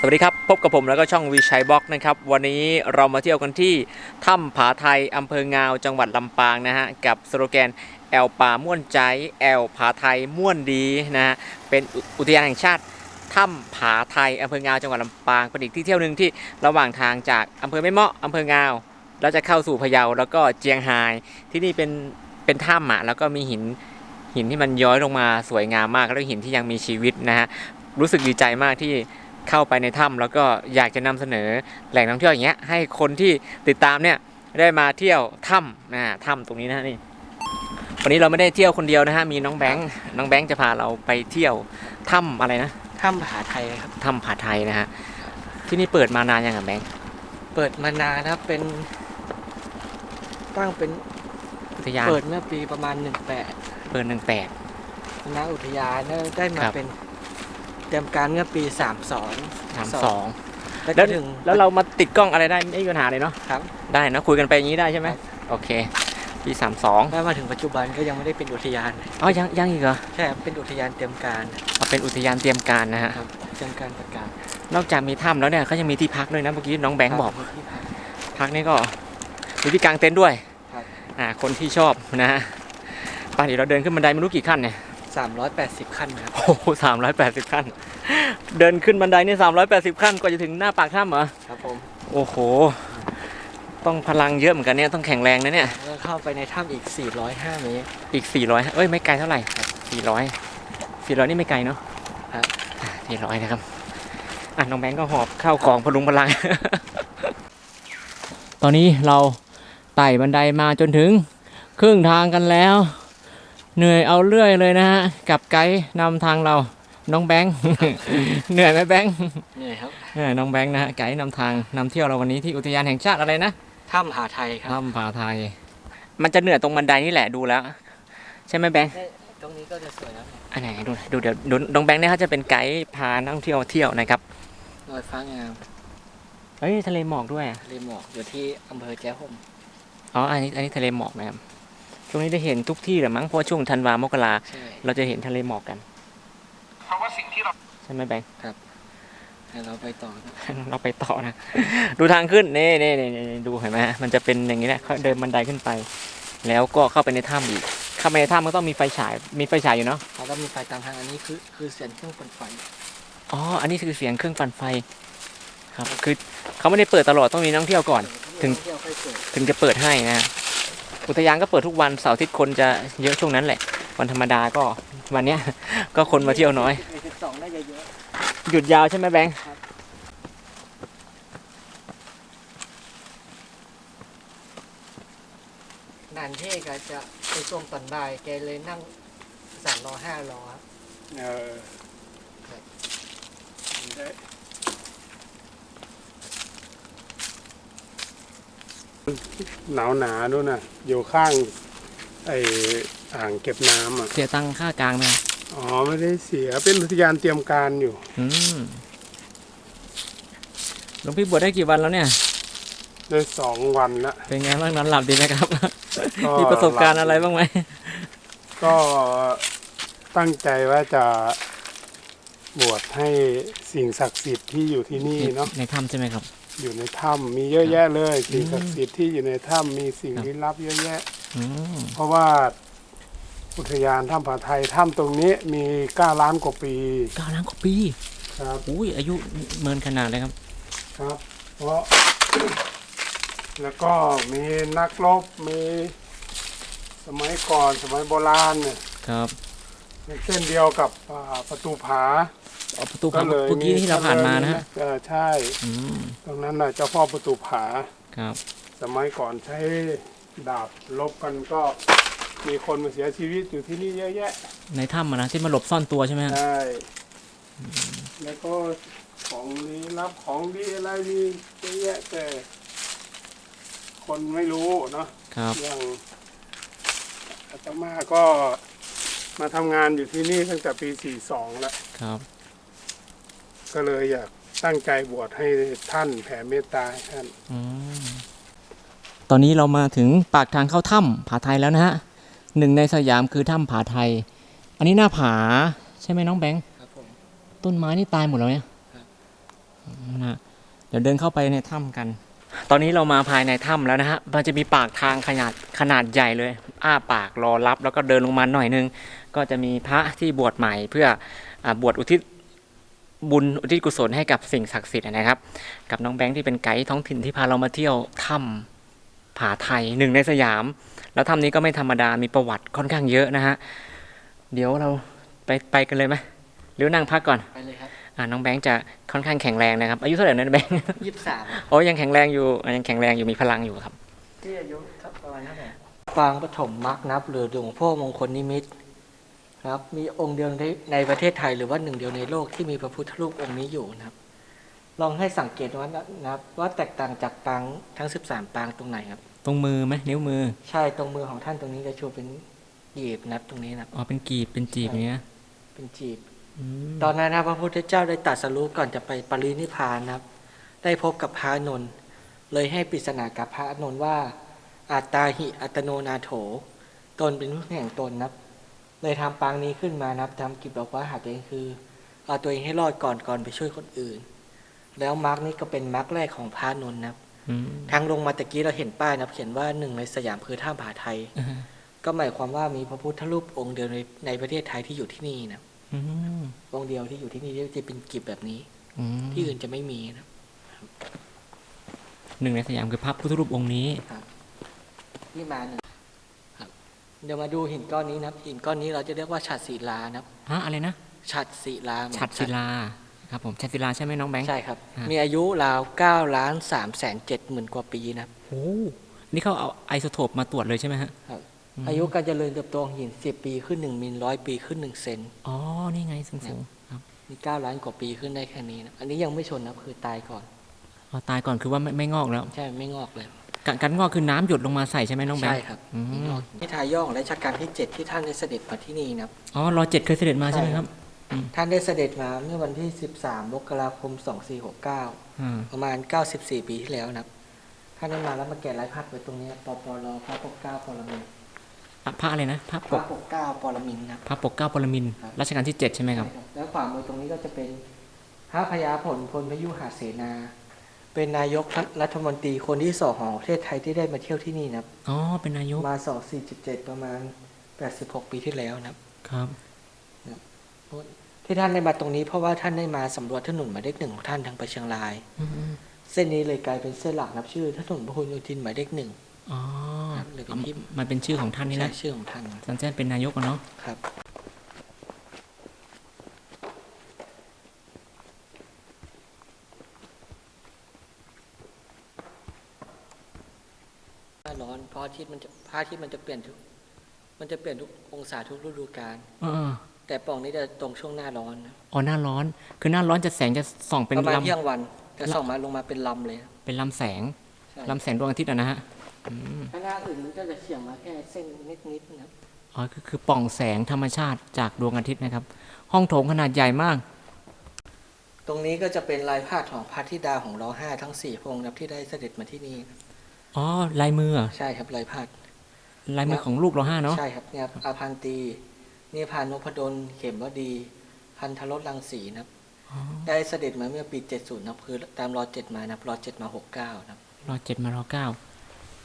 สวัสดีครับ พบกับผมแล้วก็ช่องวีชัยบล็อกนะครับ วันนี้เรามาเที่ยวกันที่ถ้ำผาไทยอำเภองาวจังหวัดลำปางนะฮะ กับสโลแกนแอลป่าม่วนใจ แอลผาไทยม่วนดีนะฮะ เป็นอุทยานแห่งชาติถ้ำผาไทยอำเภองาวจังหวัดลำปางเป็นอีกที่เที่ยวหนึ่งที่ระหว่างทางจากอำเภอแม่เมาะอำเภองาวแล้วจะเข้าสู่พะเยาแล้วก็เจียงไฮ้ที่นี่เป็นเป็นถ้ำอะแล้วก็มีหินหินที่มันย้อยลงมาสวยงามมากแล้วหินที่ยังมีชีวิตนะฮะรู้สึกดีใจมากที่ เข้าไปในถ้ำแล้วก็อยากจะนำเสนอแหล่งท่องเที่ยวอย่างเงี้ยให้คนที่ติดตามเนี่ยได้มาเที่ยวถ้ำนะถ้ำตรงนี้นะนี่วันนี้เราไม่ได้เที่ยวคนเดียวนะฮะมีน้องแบงค์น้องแบงค์จะพาเราไปเที่ยวถ้ำอะไรนะถ้ำผาไทยครับถ้ำผาไทยนะฮะที่นี่เปิดมานานยังอะแบงค์เปิดมานานนะครับเป็นตั้งเป็นอุทยานเปิดเมื่อปีประมาณ 18 เปิดหนึ่งแปดคณะอุทยานได้มาครับเป็น เตรียมการเมื่อปี 32 สามสองแล้วแล้ก็วถึง แล้วเรามาติดกล้องอะไรได้ไม่มีปัญหาเลยเนาะครับ ได้นะคุยกันไปอย่างนี้ได้ใช่ไหมครับ โอเคปีสามสองได้มาถึงปัจจุบันก็ยังไม่ได้เป็นอุทยานอ๋อยังยังอีกเหรอใช่ครับเป็นอุทยานเตรียมการเอาเป็นอุทยานเตรียมการนะฮะครับเตรียมการประกาศนอกจากมีถ้ำแล้วเนี่ยเขายังมีที่พักด้วยนะเมื่อกี้น้องแบงค์บอก ที่พัก พักนี่ก็มีที่กางเต็นท์ด้วยครับ อ่าคนที่ชอบนะฮะไป่ะเดี๋ยวเราเดินขึ้นบันไดไม่รู้กี่ขั้นเนี่ย 380 ขั้นครับ โอ้โหสามร้อยแปดสิบขั้น เดินขึ้นบันไดนี่สามร้อยแปดสิบขั้นกว่าจะถึงหน้าปากถ้ำเหรอ ครับผมโอ้โห ต้องพลังเยอะเหมือนกันเนี่ย ต้องแข็งแรงนะเนี่ย แล้วก็เข้าไปในถ้ำอีก 405 เมตร อีกสี่ร้อยเอ้ย ไม่ไกลเท่าไหร่สี่ร้อยสี่ร้อยนี่ไม่ไกลเนาะครับสี่ร้อยนะครับ อะ น้องแบงก์ก็หอบข้าวของพลุงพลัง ตอนนี้เราไต่บันไดมาจนถึง ครึ่งทางกันแล้ว เหนื่อยเอาเรื่อยเลยนะฮะ กับไกด์นำทางเรา น้องแบงค์ เหนื่อยไหมแบงค์เหนื่อยครับเออน้องแบงค์นะฮะ ไกด์นำทางนำเที่ยวเราวันนี้ที่อุทยานแห่งชาติอะไรนะถ้ำผาไทยครับ ถ้ำผาไทย มันจะเหนื่อยตรงบันไดนี่แหละดูแล้ว ใช่ไหมแบงค์ ตรงนี้ก็จะสวยแล้วเนี่ยอันไหนดูดูเดี๋ยวดูน้องแบงค์เนี่ยเขาจะเป็นไกด์พานักท่องเที่ยวเที่ยวนะครับลอยฟ้างามเฮ้ยทะเลหมอกด้วยอะทะเลหมอกอยู่ที่อำเภอแจ้ห่มอ๋อ อันนี้อันนี้ทะเลหมอกนะครับ ช่วงนี้ได้เห็นทุกที่แหละมั้งเพราะว่าช่วงธันวามกราใช่เราจะเห็นทะเลหมอกกันเพราะว่าสิ่งที่เราใช่ไหมแบงค์ ให้เราไปต่อนะเราไปต่อนะ ดูทางขึ้นนี่นี่นี่นี่ดูเห็นไหมฮะมันจะเป็นอย่างนี้แหละเขาเดินบันไดขึ้นไป แล้วก็เข้าไปในถ้ำอีก เข้าไปในถ้ำมันต้องมีไฟฉายมีไฟฉายอยู่เนาะเราต้องมีไฟตามทางอันนี้คือคือเสียงเครื่องปั่นไฟอ๋ออันนี้คือเสียงเครื่องปั่นไฟ ครับ คือเขาไม่ได้เปิดตลอดต้องมีนักท่องเที่ยวก่อน ถึง เที่ยวค่อยเปิดถึงจะเปิดให้นะ อุทยานก็เปิดทุกวันเสาร์อาทิตย์คนจะเยอะช่วงนั้นแหละ วันธรรมดาก็วันเนี้ย ก็คนมาเที่ยวน้อย สิบสองได้เยอะ หยุดยาวใช่ไหมแบงค์ๆนานเท่ก็จะไปช่วงตอนบ่ายแกเลยนั่งสามรอห้ารอครับเออได้ หนาวหนาด้วยนะอยู่ข้างไออ่างเก็บน้ำอะ เสียตังค่ากลางไหมอ๋อไม่ได้เสียเป็นอุทยานเตรียมการอยู่อืมหลวงพี่บวชได้กี่วันแล้วเนี่ย ได้สองวันละเป็นไงบ้างนอนหลับดีไหมครับ ก็มีประสบการณ์อะไรบ้างไหม ก็ตั้งใจว่าจะบวชให้สิ่งศักดิ์สิทธิ์ที่อยู่ที่นี่เนาะในถ้ำใช่ไหมครับ อยู่ในถ้ำมีเยอะแยะเลย สิ่งศักดิ์สิทธิ์ที่อยู่ในถ้ำมีสิ่งครับลี้ลับเยอะแยะอืมเพราะว่าอุทยานถ้ำผาไทยถ้ำตรงนี้มี9ล้านกว่าปีเก้าล้านกว่าปี ครับอุ้ยอายุเมินขนาดเลยครับ ครับ เพราะ แล้วก็มีนักรบมีสมัยก่อนสมัยโบราณเนี่ยครับเส้นเดียวกับอ่าประตูผา เอาประตูพังเมื่อกี้ที่เราผ่านมานะฮะเออใช่ อืมตรงนั้นน่ะเจ้าพ่อประตูผา ครับ สมัยก่อนใช้ดาบลบกันก็มีคนมาเสียชีวิตอยู่ที่นี่เยอะแยะ ในถ้ำอะนะที่มาหลบซ่อนตัวใช่ไหมฮะใช่ แล้วก็ของลี้ลับของดีอะไรมีเยอะแยะแต่ คนไม่รู้เนาะครับ อย่างอาตมาก็มาทำงานอยู่ที่นี่ตั้งแต่ปี 42 แล้ว ครับ ก็เลยอยากตั้งใจบวชให้ท่านแผ่เมตตาให้ท่านอืมตอนนี้เรามาถึงปากทางเข้าถ้ำผาไทยแล้วนะฮะหนึ่งในสยามคือถ้ำผาไทย อันนี้หน้าผาใช่ไหมน้องแบงค์ครับผม ต้นไม้นี่ตายหมดแล้วเนี่ยครับอืเดี๋ยวเดินเข้าไปในถ้ำกัน ตอนนี้เรามาภายในถ้ำแล้วนะฮะมันจะมีปากทางขนาดขนาดใหญ่เลย อ้าปากรอรับแล้วก็เดินลงมาหน่อยนึง ก็จะมีพระที่บวชใหม่เพื่ออาบวชอุทิศ บุญอุทิศกุศลให้กับสิ่งศักดิ์สิทธิ์นะครับ กับน้องแบงค์ที่เป็นไกด์ท้องถิ่นที่พาเรามาเที่ยวถ้ำผาไทยหนึ่งในสยาม แล้วถ้ำนี้ก็ไม่ธรรมดามีประวัติค่อนข้างเยอะนะฮะเดี๋ยวเราไปไปกันเลยไหมหรือนั่งพักก่อนไปเลยครับอ่าน้องแบงค์จะค่อนข้างแข็งแรงนะครับ อายุเท่าไหร่นะแบงค์ยี่สิบสามโอ้ยังแข็งแรงอยู่อะยังแข็งแรงอยู่มีพลังอยู่ครับที่อายุเท่าประมาณเท่าไหร่ปางปฐมมรรคนับหรือหลวงพ่อมงคลนิมิตร ครับมีองค์เดียวในในประเทศไทยหรือว่าหนึ่งเดียวในโลกที่มีพระพุทธรูปองค์นี้อยู่นะครับ ลองให้สังเกตว่านะครับ ว่าแตกต่างจากปางทั้ง 13 ปางตรงไหนครับ ตรงมือไหมนิ้วมือ ใช่ตรงมือของท่านตรงนี้จะโชว์เป็นหยีบนะครับตรงนี้นะครับอ๋อเป็นกีบเป็นจีบอย่างเงี้ยเป็นจีบอืมตอนนั้นนะพระพุทธเจ้าได้ตรัสรู้ก่อนจะไปปรินิพพานนะครับ ได้พบกับพระอานนท์เลยให้ปริศนากับพระอานนท์ว่าอัตตาหิอัตโนนาโถ ตนเป็นผู้แห่งตนนะครับ เลยทำปางนี้ขึ้นมานะครับทำกิจบอกว่าหาตัวเองคือเอาตัวเองให้รอดก่อนก่อนไปช่วยคนอื่น แล้วมาร์กนี้ก็เป็นมาร์กแรกของพระอานนท์นะครับอืมทางลงมาตะกี้เราเห็นป้ายนะครับ เขียนว่าหนึ่งในสยามคือท่าผาไทยอ่าฮะก็หมายความว่ามีพระพุทธรูปองค์เดียวในในประเทศไทยที่อยู่ที่นี่นะครับอืมองค์เดียวที่อยู่ที่นี่ที่จะเป็นกิบแบบนี้อืมที่อื่นจะไม่มีนะหนึ่งในสยามคือพระพุทธรูปองค์นี้ที่มาหนึ่งครับ เดี๋ยวมาดูหินก้อนนี้นะครับหินก้อนนี้เราจะเรียกว่าฉัดศิลานะครับฮะอะไรนะฉัดศิลาฉัดศิลาครับผมฉัดศิลาใช่ไหมน้องแบงค์ใช่ครับฮะมีอายุราว9ล้าน3แสน7หมื่นกว่าปีนะครับโอ้นี่เขาเอาไอโซโทปมาตรวจเลยใช่ไหมฮะครับอืมอายุการเจริญเติบโตของหิน10 ปีขึ้น 1มิลร้อยปีขึ้น 1 เซนอ๋อนี่ไงสูงสูงครับมี9ล้านกว่าปีขึ้นได้แค่นี้นะอันนี้ยังไม่ชนนะครับคือตายก่อนอ๋อตายก่อนคือว่าไม่ไม่งอกแล้ว ใช่ไม่งอกเลย การการงอกคือน้ำหยดลงมาใส่ใช่ไหมน้องแบงใช่ค์ครับอืมไม่งอกนี่ทายย่องและชาการที่7ที่ท่านได้เสด็จมาที่นี่นะครับอ๋อรอเจ็ดเคยเสด็จมาใช่ไหมครับ ท่านได้เสด็จมาเมื่อวันที่13มกราคม2469อ่าประมาณ94ปีที่แล้วนะครับท่านได้มาแล้วมาแกะลายพัดไว้ตรงนี้ปปลพระปกเกล้าปรมินทร์อะพระอะไรนะพระพประกปกเกล้าปรมินทร์นะครับพระปกเกล้าปรมินทร์ครับรัชกาลที่เจ็ดใช่ไหมครับ แล้วขวามือตรงนี้ก็จะเป็นพระพญาผลพลพยุหเสนา เป็นนายกรัฐมนตรีคนที่สองของประเทศไทยที่ได้มาเที่ยวที่นี่นะครับอ๋อเป็นนายกมา2477ประมาณ86ปีที่แล้วนะครับ ครับที่ท่านได้มาตรงนี้เพราะว่าท่านได้มาสำรวจถนนหมายเลขหนึ่งของท่านทางไปเชียงรายอืมเส้นนี้เลยกลายเป็นเส้นหลักนับชื่อถนนพหลโยธินหมายเลขหนึ่งอ๋อครับเลยเป็นที่มันเป็นชื่อของท่านนี่ใช่นะชื่อของท่านสันเจนเป็นนายกอะเนาะครับ หน้าร้อนเพราะอาทิตย์มันจะพ ระอาทิตย์มันจะเปลี่ยนทุก มันจะเปลี่ยนทุกองศาทุกฤดูกาลเออแต่ปล่องนี้จะตรงช่วงหน้าร้อนนะอ๋อหน้าร้อน คือหน้าร้อนจะแสงจะส่องเป็นประมาณลเที่ยงวันจะส่องมาลงมาเป็นลำเลยนะำเป็นลำแสงใช่ลำแสงดวงอาทิตย์อะนะฮะอืมถ้าหน้าอื่นมันก็จะเฉียงมาแค่เส้นนิดๆนะครับอ๋อคือคือปล่องแสงธรรมชาติจากดวงอาทิตย์นะครับ ห้องโถงขนาดใหญ่มาก ตรงนี้ก็จะเป็นลายพาดของพระธิดาของรอห้าทั้งสี่พระองค์นะครับที่ได้เสด็จมาที่นี่นะอ๋อลายมือเหรอใช่ครับลายพาด ลายมือของลูกเราห้าเนาะใช่ครับเนี่ยครับอาพันตีนี่พานพดลเข็มวดี พันธรสรังสีนะครับอ๋อได้เสด็จมาเมื่อปี70นะครับคือตามรอเจ็ดมานะครับรอเจ็ดมาหกเก้านะครับรอเจ็ดมารอเก้า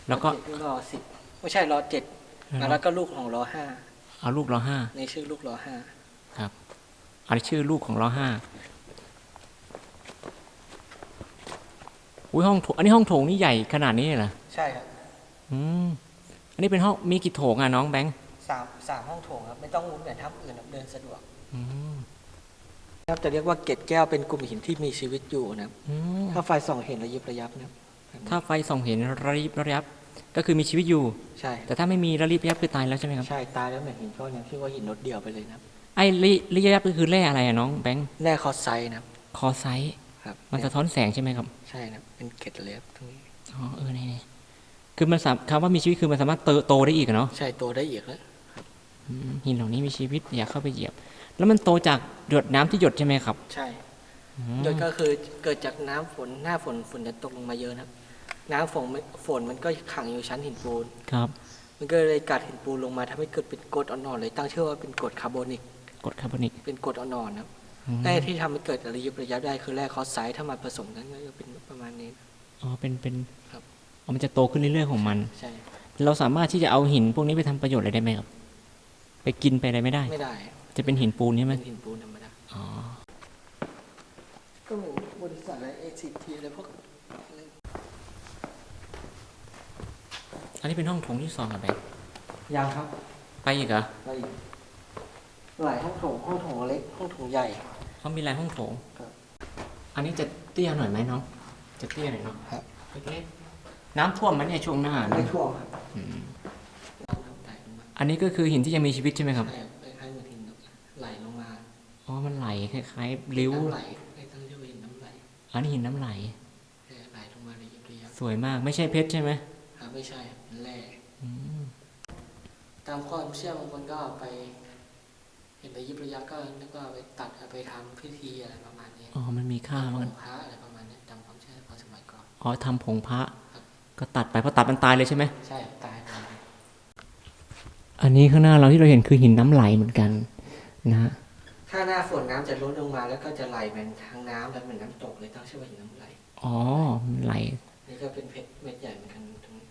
แล้วก็รอเจ็ดรอสิบไม่ใช่รอเจ็ดมาแล้วก็ลูกของรอห้าเอาลูกเราห้าในชื่อลูกรอห้าครับอันนี้ชื่อลูกของเราห้าอุ้ยห้องโถงอันนี้ห้องโถงนี่ใหญ่ขนาดนี้เลยเหรอใช่ครับ อืมอั นนี้เป็นห้องมีกี่โถงอะน้องแบงค์สามสามห้องโถงครับไม่ต้องมุนแบบทับอื่นครับเดินสะดวกอืมครับจะเรียกว่าเกล็ดแก้วเป็นกลุ่มหินที่มีชีวิตอยู่นะครับอืมถ้าไฟส่องเห็นระยิบระยับนะครับถ้าไฟส่องเห็นระยิบระยับ ก็คือมีชีวิตอยู่ใช่ แต่ถ้าไม่มีระยิบระยับคือตายแล้วใช่ไหมครับใช่ตายแล้วเหมือนหินก้อนนี้ชื่อว่าหินนดเดียวไปเลยนะครับไอ้ระระยิบระยับก็คือแร่อะไรอะน้องแบงค์แน่คอสไซด์นะครับคอไซต์ครับมันสะท้อนแสงใช่ไหมครับ ใช่นะครับเป็นเกล็ดเลยครับตรงนี้อ๋อเออนี่นี่ คือมันสามคำว่ามีชีวิตคือมันสามารถเติบโตได้อีกอะเนาะใช่โตได้อีกแล้วอืมหินเหล่านี้มีชีวิตอยากเข้าไปเหยียบ แล้วมันโตจากหยดน้ำที่หยดใช่ไหมครับ ใช่อืมโดยก็คือเกิดจากน้ำฝนหน้าฝนฝนจะตกลงมาเยอะนะครับน้ำฝนมันฝนมันก็ขังอยู่ชั้นหินปูนครับ มันก็เลยกัดหินปูนลงมาทำให้เกิดเป็นกรดอ่อนๆเลยตั้งชื่อว่าเป็นกรดคาร์บอนิกกรดคาร์บอนิกเป็นกรดอ่อนๆนะครับอืมแร่ที่ทำให้เกิดระยิบระยับได้คือแร่คอสไซต์ถ้ามาผสมกันก็จะเป็นประมาณนี้อ๋อเป็นเป็นครับอ๋อ มันจะโตขึ้นเรื่อยๆของมันใช่เราสามารถที่จะเอาหินพวกนี้ไปทำประโยชน์อะไรได้ไหมครับ ไปกินไปอะไรไม่ได้ ไม่ได้ จะเป็นหินปูนใช่ไหมเป็นหินปูนธรรมดาอ๋อก็เหมือนบริษัทอะไรเอซีทีอะไรพวกอันนี้เป็นห้องโถงที่สองเหรอแบงค์ยางครับ ไปอีกเหรอไปอีกหลายห้องโถงห้องโถงเล็กห้องโถงใหญ่เขามีหลายห้องโถงครับอันนี้จะเตี้ยหน่อยไหมน้องจะเตี้ยหน่อยเนาะครับเล็กๆ น้ำท่วมไหมเนี่ยช่วงหน้าไม่นะท่วมครับอืมน้ำไหลลงมาอันนี้ก็คือหินที่ยังมีชีวิตใช่ไหมครับ ใช่ครับคล้ายๆเหมือนหินไหลลงมาอ๋อ มันไหลคล้ายๆริ้ว น้ำไหลไอ้ตั้งเรียกว่าหินน้ำไหลอันนี้หินน้ำไหลเออไหลลงมาระยิบระยับสวยมากไม่ใช่เพชรใช่ไหมครับไม่ใช่เป็นแร่อืมตามความเชื่อบางคนก็เอาไป เห็นระยิบระยับก็นึกว่าเอาไปตัดเอาไปทำพิธีอะไรประมาณนี้อ๋อ มันมีค่าขมาอกงพระอะไรประมาณนี้ตามความเชื่อของสมัยก่อนอ๋อทำผงพระ ก็ตัดไปเพราะตัดมันตายเลยใช่ไหมใช่ตายไปอันนี้ข้างหน้าเราที่เราเห็นคือหินน้ำไหลเหมือนกันนะฮะถ้าหน้าฝนน้ำจะลดลงมาแล้วก็จะไหลเป็นทางน้ำแล้วเหมือนน้ำตกเลยตั้งชื่อว่าหินน้ำไหลอ๋อมันไหลนี่ก็เป็นเพชรเม็ดใหญ่เหมือนกันตรงนี้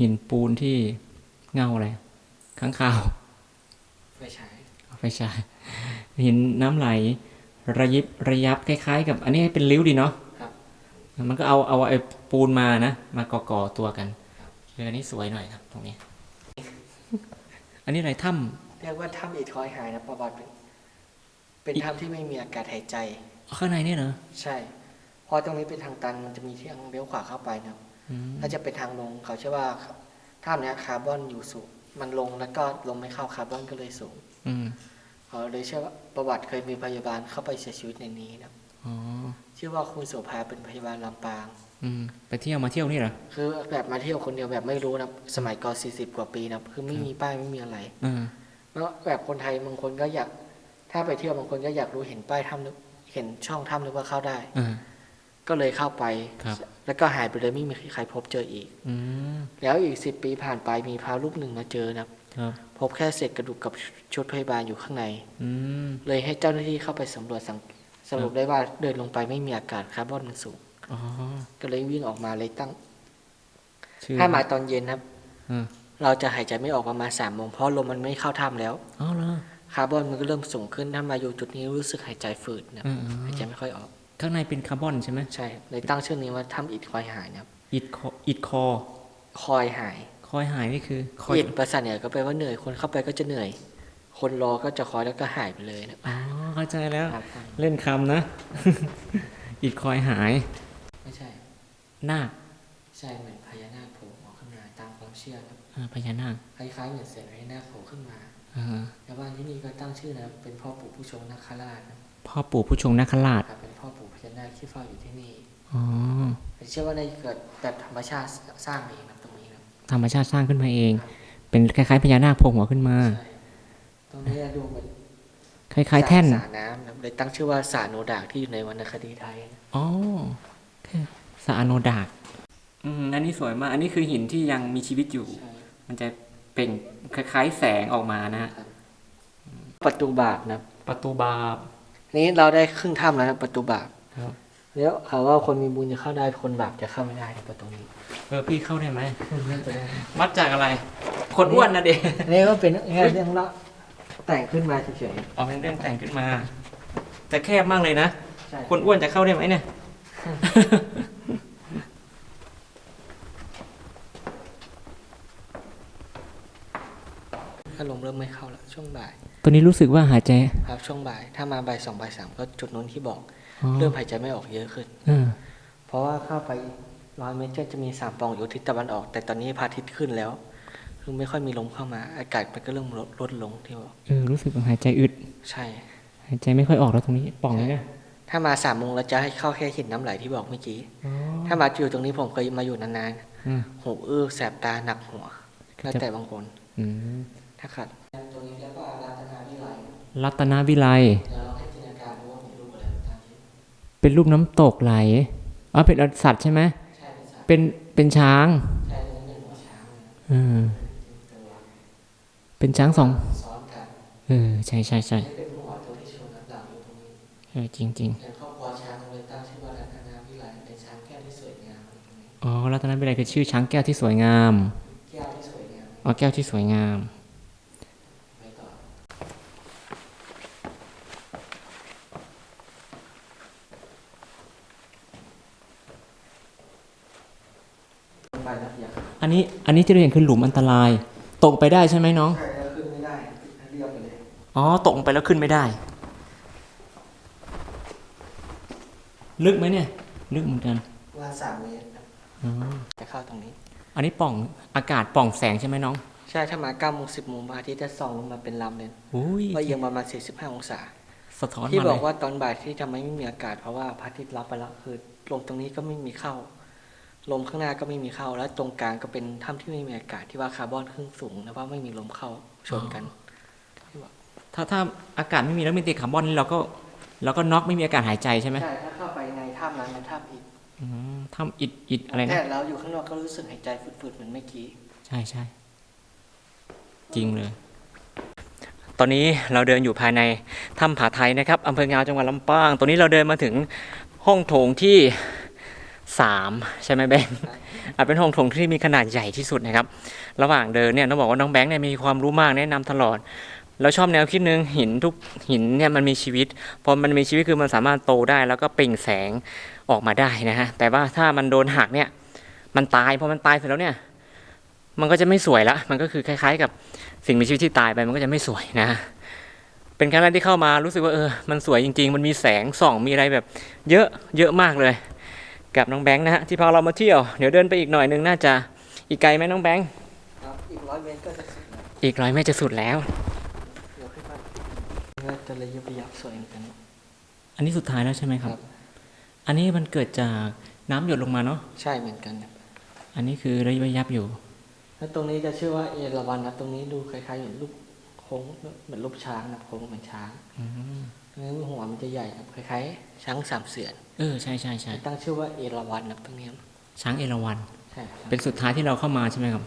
หินปูนที่เงาอะไรข้างคาวไฟฉายเอาไปใช้หินน้ำไหลระยิบระยับคล้ายๆ กับ อันนี้เป็นริ้วดีเนาะครับ มันก็เอาเอาไอ้ปูนมานะ มาก่อๆตัวกันเรือนี้สวยหน่อยครับ ตรงนี้ อันนี้อะไรถ้เรียกว่าถ้ำอิฐคอยหายนะประวัติเป็นเป็นถ้ำที่ไม่มีอากาศหายใจำข้างในเนี่ยเหรอใช่เพราะตรงนี้เป็นทางตันมันจะมีที่ทางเลี้ยวขวาเข้าไปนะครับอืมถ้าจะเป็นทางลงเขาเชื่อว่าถ้ำเนี้ยคาร์บอนอยู่สูงมันลงแล้วก็ลงไม่เข้าคาร์บอนก็เลยสูงอืมเขาเลยเชื่อว่าประวัติเคยมีพยาบาลเข้าไปเสียชีวิตในนี้นะครับอ๋อ ชื่อว่าคุณโสภาเป็นพยาบาลลำปางอืมไปเที่ยวมาเที่ยวนี่เหรอคือแบบมาเที่ยวคนเดียวแบบไม่รู้นะสมัยก่อน40กว่าปีนะคือไม่มีป้ายไม่มีอะไรอืมแล้วแบบคนไทยบางคนก็อยาก ถ้าไปเที่ยวบางคนก็อยากรู้เห็นป้ายถ้ำนึกเห็นช่องถ้ำนึกว่าเข้าได้อ่าก็เลยเข้าไปครับแล้วก็หายไปเลยไม่มีใครพบเจออีกอืมแล้วอีกสิบปีผ่านไปมีพระรูปหนึ่งมาเจอนะครับครับพบแค่เศษกระดูกกับชุดพยาบาลอยู่ข้างในอืมเลยให้เจ้าหน้าที่เข้าไปสำรวจสัง สรุปได้ว่าเดินลงไปไม่มีอากาศคาร์บอนมันสูงอ๋อก็เลยวิ่งออกมาเลยตั้งชื่อถ้ามาตอนเย็นนะครับอ่าเราจะหายใจไม่ออกประมาณสามโมงเพราะลมมันไม่เข้าถ้ำแล้วอ๋อเหรอคาร์บอนมันก็เริ่มสูงขึ้นถ้ามาอยู่จุดนี้รู้สึกหายใจฝืดนะครับอืมอืมหายใจไม่ค่อยออก ข้างในเป็นคาร์บอนใช่ไหมใช่เลยตั้งชื่อนี้ว่าถ้ำอิดคอยหายนะครับอิดคออิดคอ คอยหาย คอยหายนี่คือคอยอิดภาษาเหนือก็แปลว่าเหนื่อยคนเข้าไปก็จะเหนื่อย คนรอก็จะคอยแล้วก็หายไปเลยนะอ๋อเข้าใจแล้วครับเล่นคำนะ อิดคอยหาย ไม่ใช่นาคใช่เหมือนพญานาคโผล่ออกขึ้นมาตามความเชื่อครับอ่าพญานาคคล้ายๆเหมือนเสียงพญานาคโผล่ขึ้นมาอ่าชาวบ้านที่นี่ก็ตั้งชื่อนะเป็นพ่อปู่ผู้ชงนาคราชนะพ่อปู่ผู้ชงนาคราชครับเป็นพ่อปู่พญานาคที่เฝ้าอยู่ที่นี่อ๋อแต่เชื่อว่าได้เกิดแบบธรรมชาติสร้างเองนะตรงนี้นะธรรมชาติสร้างขึ้นมาเอง เป็นคล้ายๆพญานาคโผล่หัวขึ้นมาใช่ ตรงนี้ดูเหมือนคล้ายๆแท่นสระน้ำนะเลยตั้งชื่อว่าสาโนดากที่อยู่ในวรรณคดีไทยนะอ๋อแค่สาโนดากอืมอันนี้สวยมาก อันนี้คือหินที่ยังมีชีวิตอยู่ใช่มันจะเปล่งคล้ายๆแสงออกมานะฮะประตูบาปนะประตูบาปนี้เราได้ครึ่งถ้ำแล้วนะประตูบาปครับแล้วเขาว่าคนมีบุญจะเข้าได้คนบาปจะเข้าไม่ได้ในประตูนี้เออพี่เข้าได้ไหมไม่เป็นไรวัดจากอะไร คนอ้วนนะเด็กอันนี้ก็เป็นแค่เรื่องเล่า แต่งขึ้นมาเฉยอ๋อเป็นเรื่องแต่งขึ้นมา แต่แคบมากเลยนะ ๆใช่คนอ้วนจะเข้าได้ไหมเนี่ย ถ้าลมเริ่มไม่เข้าแล้วช่วงบ่ายตัวนี้รู้สึกว่าหายใจครับช่วงบ่าย ถ้ามาบ่ายสองบ่ายสามก็จุดนู้นที่บอก อ๋อเริ่มหายใจไม่ออกเยอะขึ้น เออเพราะว่าเข้าไปร้อยเมตรก็จะมีสามปล่องอยู่ทิศตะวันออก แต่ตอนนี้พระอาทิตย์ขึ้นแล้ว คือไม่ค่อยมีลมเข้ามา อากาศมันก็เริ่มลดลดลงที่บอกเออรู้สึกว่าหายใจอึด ใช่ หายใจไม่ค่อยออกแล้วตรงนี้ป่องเลยเนี่ยถ้ามาสามโมงเราจะให้เข้าแค่หินน้ำไหลที่บอกเมื่อกี้ถ้ามาอยู่ตรงนี้ผมเคยมาอยู่นานอืมๆหูอื้อแสบตาหนักหัวแล้วแต่บางคนอืมถ้าขัดตรงนี้เรียกว่ารัตนาวิไลรัตนวิไลเดี๋ยวเราให้จินตนาการดูว่ามีรูปอะไรตามที่เป็นรูปน้ำตกไหลอ๋อเป็นสัตว์ใช่ไหมใช่เป็นสัตว์เป็นเป็นช้างใช่ตรงนี้เป็นหัวช้างนะอืมตัว เป็นช้างสองซ้อนกันเออใช่ใช่ใช่นี่เป็นหัวตัวที่ชนน้ำหลังอยู่ตรงนี้เออจริงจริงอย่างครอบครัวช้างเลยตั้งชื่อว่ารัตนาวิไลเป็นช้างแก้วที่สวยงามๆอ๋อรัตนวิไลคือชื่อช้างแก้วที่สวยงามแก้วที่สวยงามอ๋อแก้วที่สวยงามไปต่อไปแล้วอย่าอันนี้อันนี้ที่เราเห็นคือหลุมอันตราย ตกไปได้ใช่ไหมน้องใช่แล้วขึ้นไม่ได้เรียบไปเลยอ๋อตกลงไปแล้วขึ้นไม่ได้ ลึกไหมเนี่ย ลึกเหมือนกันว่าสามเมตรครับอ๋อจะเข้าตรงนี้ อันนี้ปล่องอากาศปล่องแสงใช่ไหมน้องใช่ถ้ามาเก้าโมงสิบโมงพระอาทิตย์จะส่องลงมาเป็นลำเลยอุ้ยว่าเอียงประมาณสี่สิบห้าองศาสะท้อนที่มาบเลอกยว่าตอนบ่ายที่ทำไมไม่มีอากาศเพราะว่าพระอาทิตย์รับไปแล้วคือลมตรงนี้ก็ไม่มีเข้า ลมข้างหน้าก็ไม่มีเข้า แล้วตรงกลางก็เป็นถ้ำที่ไม่มีอากาศที่ว่าคาร์บอนขึ้นสูงแล้วว่าไม่มีลมเข้าชนกัน ถ้าถ้าอากาศไม่มีแล้วมีแต่คาร์บอนนี่เราก็เราก็น็อกไม่มีอากาศหายใจใช่ไหมใช่ถ้าเข้าไปในถ้ำนั้นในถ้ำอีกอืมทำอิดอิดอะไรแต่นะเราอยู่ข้างนอกก็รู้สึกหายใจฝืดๆเหมือนเมื่อกี้ใช่ใช่จริงเลย ตอนนี้เราเดินอยู่ภายในถ้ำผาไทยนะครับอำเภองาวจังหวัดลำปางตอนนี้เราเดินมาถึงห้องโถงที่ สามใช่ไหมแบงค์อะเป็นห้องโถงที่มีขนาดใหญ่ที่สุดนะครับ ระหว่างเดินเนี่ยต้องบอกว่าน้องแบงค์เนี่ยมีความรู้มากแนะนำตลอดแล้วชอบแนวคิดหนึงหินทุกหินเนี่ยมันมีชีวิตพอมันมีชีวิตคือมันสามารถโตได้ แล้วก็เปล่งแสงออกมาได้นะฮะแต่ว่าถ้ามันโดนหักเนี่ยมันตายพอมันตายเสร็จแล้วเนี่ยมันก็จะไม่สวยละมันก็คือคล้ายๆ กับสิ่งมีชีวิตที่ตายไปมันก็จะไม่สวยนะ เป็นครั้งแรกที่เข้ามารู้สึกว่าเออมันสวยจริง ๆ มันมีแสงส่องมีอะไรแบบ เยอะเยอะมากเลย กับน้องแบงค์นะฮะที่พาเรามาเที่ยว เดี๋ยวเดินไปอีกหน่อยนึงน่าจะอีกไกลไหมน้องแบงค์ครับอีกร้อยเมตรก็จะสุดแล้วอีกร้อยเมตรจะสุดแล้วเดี๋ยวขึ้นไปก็จะระยิบระยับสวยเหมือนกัน อันนี้สุดท้ายแล้วใช่ไหมครับครับอันนี้มันเกิดจากน้ำหยดลงมาเนาะใช่เหมือนกันครับอันนี้คือระยิบระยับอยู่แล้วตรงนี้จะชื่อว่าเอราวัณนะตรงนี้ดูคล้ายๆเหมือนรูปโค้งเหมือนรูปช้างนะโค้งเหมือนช้าง อืมเนื้อหัวมันจะใหญ่ครับคล้ายๆช้างสามเสือนเออใช่ใช่ใช่ตั้งชื่อว่าเอราวัณนะตรงนี้ครับช้างเอราวัณใช่ครับเป็นสุดท้ายที่เราเข้ามาใช่ไหมครับ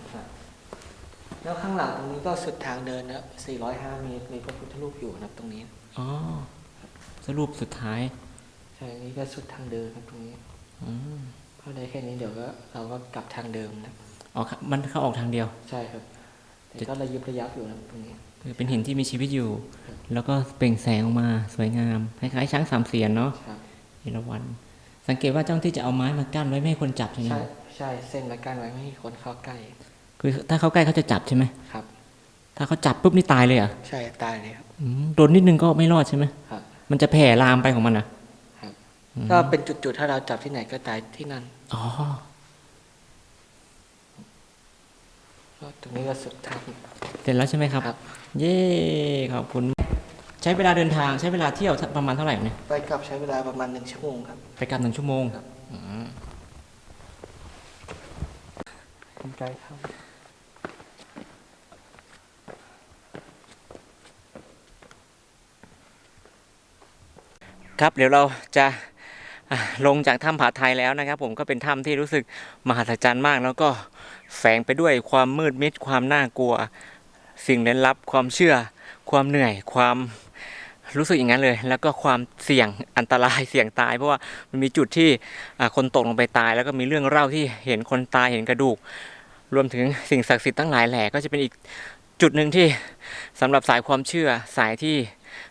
แล้วข้างหลังตรงนี้ก็สุดทางเดินนะ405 เมตรมีพระพุทธรูปอยู่นะครับตรงนี้อ๋อสรุปสุดท้ายใช่นี่ก็สุดทางเดินครับตรงนี้อืมเพราะได้แค่นี้เดี๋ยวก็เราก็กลับทางเดิมนะอ๋อครับมันเข้าออกทางเดียว ใช่ครับ แต่ก็ระยิบระยับอยู่นะตรงนี้คือเป็นหินที่มีชีวิตอยู่ แล้วก็เปล่งแสงออกมาสวยงามคล้ายๆช้างสามเสียนเนาะครับเอราวัณสังเกตว่าเจ้าหน้าที่จะเอาไม้มากั้นไว้ไม่ให้คนจับใช่ไหมใช่ใช่เส้นไม้กั้นไว้ไม่ให้คนเข้าใกล้ คือถ้าเข้าใกล้เขาจะจับใช่ไหมครับ ถ้าเขาจับปุ๊บนี่ตายเลยเหรอะใช่ตายเลยครับโดนนิดนึงก็ไม่รอดใช่ไหมครับ มันจะแผ่ลามไปของมันอะครับอืมก็เป็นจุดๆถ้าเราจับที่ไหนก็ตายที่นั่นอ๋อก็ตรงนี้ก็สุดทางเส ร็จแล้วใช่ไหมครับครับเย้ขอบคุณ ใช้เวลาเดินทางใช้เวลาเที่ยวประมาณเท่าไหร่เนี่ยไปกลับใช้เวลาประมาณหนึ่งชั่วโมงครับ ไปกลับหนึ่งชั่วโมงครับอืมคุณไกด์ครับครับเดี๋ยวเราจะอะลงจากถ้ำผาไทยแล้วนะครับ ผมก็เป็นถ้ำที่รู้สึกมหัศจรรย์มาก แล้วก็แฝงไปด้วยความมืดมิดความน่ากลัว สิ่งเลึกลับ ความเชื่อ ความเหนื่อย ความรู้สึกอย่างนั้นเลย แล้วก็ความเสี่ยงอันตรายเสี่ยงตาย เพราะว่ามันมีจุดที่อะคนตกลงไปตาย แล้วก็มีเรื่องเล่าที่เห็นคนตายเห็นกระดูก รวมถึงสิ่งศักดิ์สิทธิ์ตั้งหลายแหล่ก็จะเป็นอีกจุดหนึ่งที่สำหรับสายความเชื่อสายที่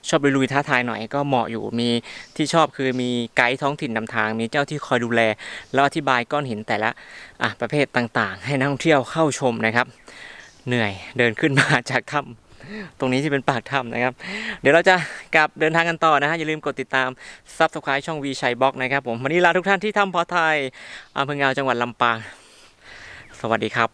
ชอบลุยท้าทายหน่อยก็เหมาะอยู่มีที่ชอบคือมีไกด์ท้องถิ่นนำทาง มีเจ้าที่คอยดูแล แล้วอธิบายก้อนหินแต่ละอะประเภทต่างๆ ให้นักท่องเที่ยวเข้าชมนะครับ เหนื่อยเดินขึ้นมาจากถ้ำตรงนี้ที่เป็นปากถ้ำนะครับ เดี๋ยวเราจะกลับเดินทางกันต่อนะฮะอย่าลืมกดติดตามซับสไครต์ช่องวีชัยบล็อกนะครับผมวันนี้ลาทุกท่านที่ถ้ำพอไทยอำเภองาวจังหวัดลำปาง สวัสดีครับ